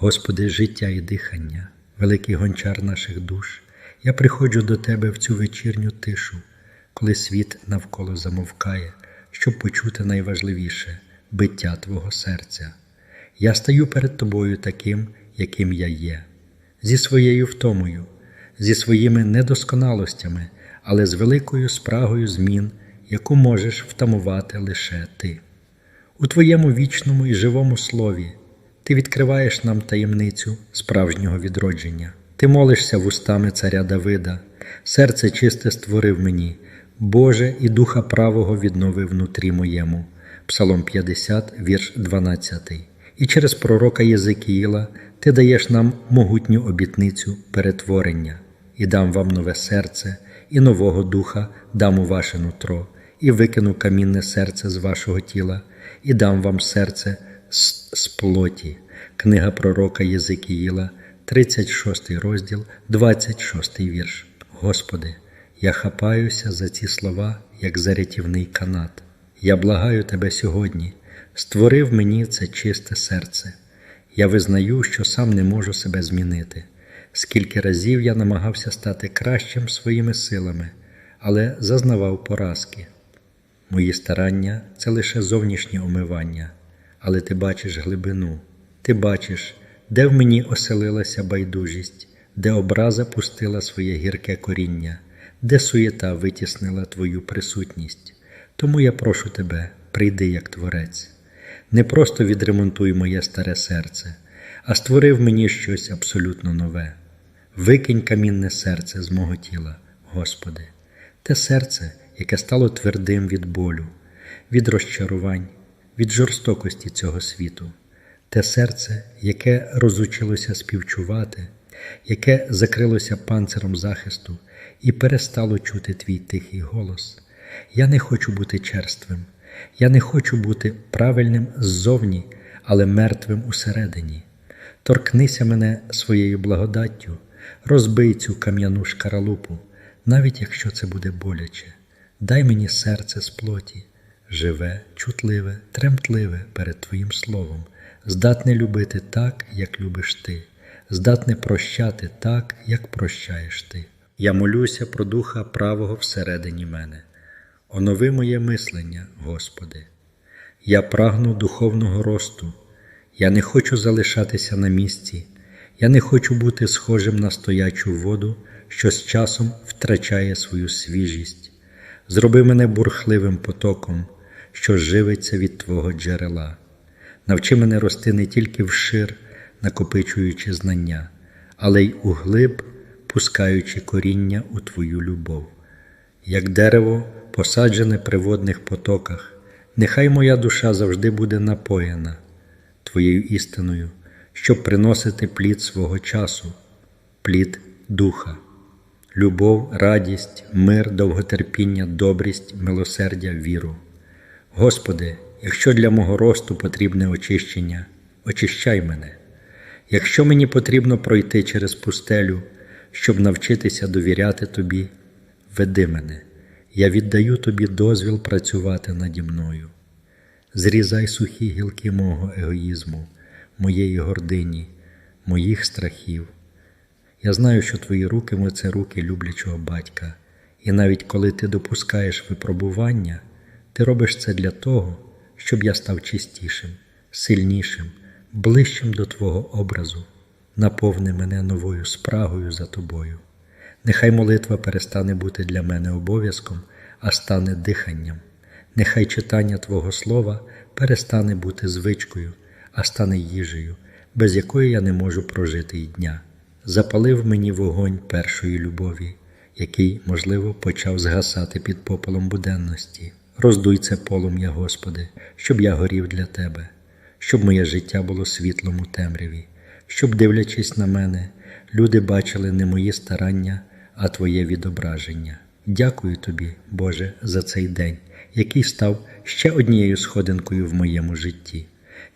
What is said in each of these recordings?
Господи, життя і дихання, великий гончар наших душ, я приходжу до Тебе в цю вечірню тишу, коли світ навколо замовкає, щоб почути найважливіше биття Твого серця. Я стаю перед Тобою таким, яким я є, зі своєю втомою, зі своїми недосконалостями, але з великою спрагою змін, яку можеш втамувати лише Ти. У Твоєму вічному і живому слові Ти відкриваєш нам таємницю справжнього відродження. Ти молишся вустами царя Давида, серце чисте створив мені, Боже і духа правого відновив внутрі моєму. Псалом 50, вірш 12. І через пророка Єзикіїла Ти даєш нам могутню обітницю перетворення, і дам вам нове серце, і нового духа дам у ваше нутро, і викину камінне серце з вашого тіла, і дам вам серце з, плоті. Книга пророка Єзикіїла, 36 розділ, 26 вірш. Господи, я хапаюся за ці слова, як за рятівний канат. Я благаю Тебе сьогодні, створив мені це чисте серце. Я визнаю, що сам не можу себе змінити. Скільки разів я намагався стати кращим своїми силами, але зазнавав поразки. Мої старання це лише зовнішнє омивання, але ти бачиш глибину, ти бачиш, де в мені оселилася байдужість, де образа пустила своє гірке коріння, де суєта витіснила твою присутність. Тому я прошу тебе, прийди як творець. Не просто відремонтуй моє старе серце, а створи в мені щось абсолютно нове. Викинь камінне серце з мого тіла, Господи, те серце, яке стало твердим від болю, від розчарувань, від жорстокості цього світу, те серце, яке розучилося співчувати, яке закрилося панциром захисту і перестало чути твій тихий голос. Я не хочу бути черствим, я не хочу бути правильним ззовні, але мертвим усередині. Торкнися мене своєю благодаттю, розбий цю кам'яну шкаралупу, навіть якщо це буде боляче. Дай мені серце з плоті, живе, чутливе, тремтливе перед Твоїм словом, здатне любити так, як любиш ти, здатне прощати так, як прощаєш ти. Я молюся про духа правого всередині мене. Онови моє мислення, Господи. Я прагну духовного росту, я не хочу залишатися на місці, я не хочу бути схожим на стоячу воду, що з часом втрачає свою свіжість. Зроби мене бурхливим потоком, що живиться від Твого джерела. Навчи мене рости не тільки вшир, накопичуючи знання, але й углиб, пускаючи коріння у Твою любов. Як дерево, посаджене при водних потоках, нехай моя душа завжди буде напоєна Твоєю істиною, щоб приносити плід свого часу, плід духа, любов, радість, мир, довготерпіння, добрість, милосердя, віру. Господи, якщо для мого росту потрібне очищення, очищай мене. Якщо мені потрібно пройти через пустелю, щоб навчитися довіряти Тобі, веди мене, я віддаю Тобі дозвіл працювати наді мною. Зрізай сухі гілки мого егоїзму, моєї гордині, моїх страхів. Я знаю, що Твої руки це руки люблячого батька, і навіть коли ти допускаєш випробування, ти робиш це для того, щоб я став чистішим, сильнішим, ближчим до Твого образу. Наповни мене новою спрагою за Тобою. Нехай молитва перестане бути для мене обов'язком, а стане диханням. Нехай читання Твого Слова перестане бути звичкою, а стане їжею, без якої я не можу прожити й дня. Запалив мені вогонь першої любові, який, можливо, почав згасати під попелом буденності. Роздуй це полум'я, Господи, щоб я горів для Тебе, щоб моє життя було світлом у темряві, щоб, дивлячись на мене, люди бачили не мої старання, а Твоє відображення. Дякую Тобі, Боже, за цей день, який став ще однією сходинкою в моєму житті.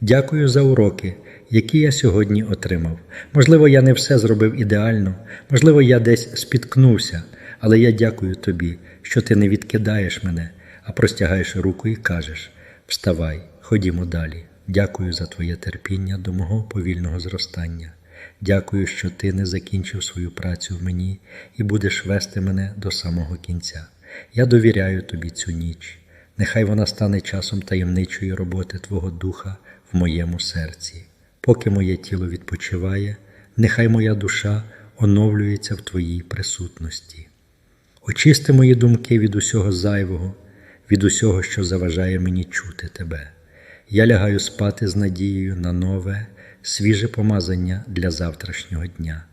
Дякую за уроки, які я сьогодні отримав. Можливо, я не все зробив ідеально, можливо, я десь спіткнувся, але я дякую тобі, що ти не відкидаєш мене, а простягаєш руку і кажеш: Вставай, ходімо далі. Дякую за Твоє терпіння до мого повільного зростання. Дякую, що Ти не закінчив свою працю в мені і будеш вести мене до самого кінця. Я довіряю Тобі цю ніч. Нехай вона стане часом таємничої роботи Твого Духа в моєму серці. Поки моє тіло відпочиває, нехай моя душа оновлюється в Твоїй присутності. Очисти мої думки від усього зайвого, від усього, що заважає мені чути Тебе. Я лягаю спати з надією на нове, свіже помазання для завтрашнього дня.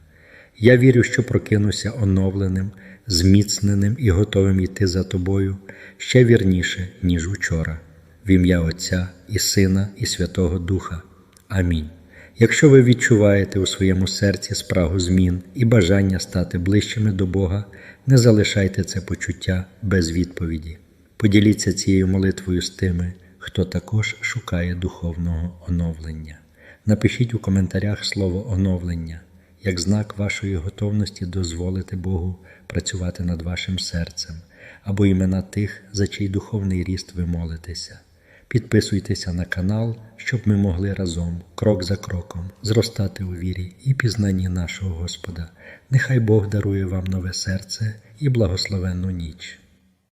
Я вірю, що прокинуся оновленим, зміцненим і готовим йти за тобою ще вірніше, ніж учора, в ім'я Отця і Сина, і Святого Духа. Амінь. Якщо ви відчуваєте у своєму серці спрагу змін і бажання стати ближчими до Бога, не залишайте це почуття без відповіді. Поділіться цією молитвою з тими, хто також шукає духовного оновлення. Напишіть у коментарях слово оновлення як знак вашої готовності дозволити Богу працювати над вашим серцем або імена тих, за чий духовний ріст ви молитеся. Підписуйтеся на канал, щоб ми могли разом, крок за кроком, зростати у вірі і пізнанні нашого Господа. Нехай Бог дарує вам нове серце і благословенну ніч.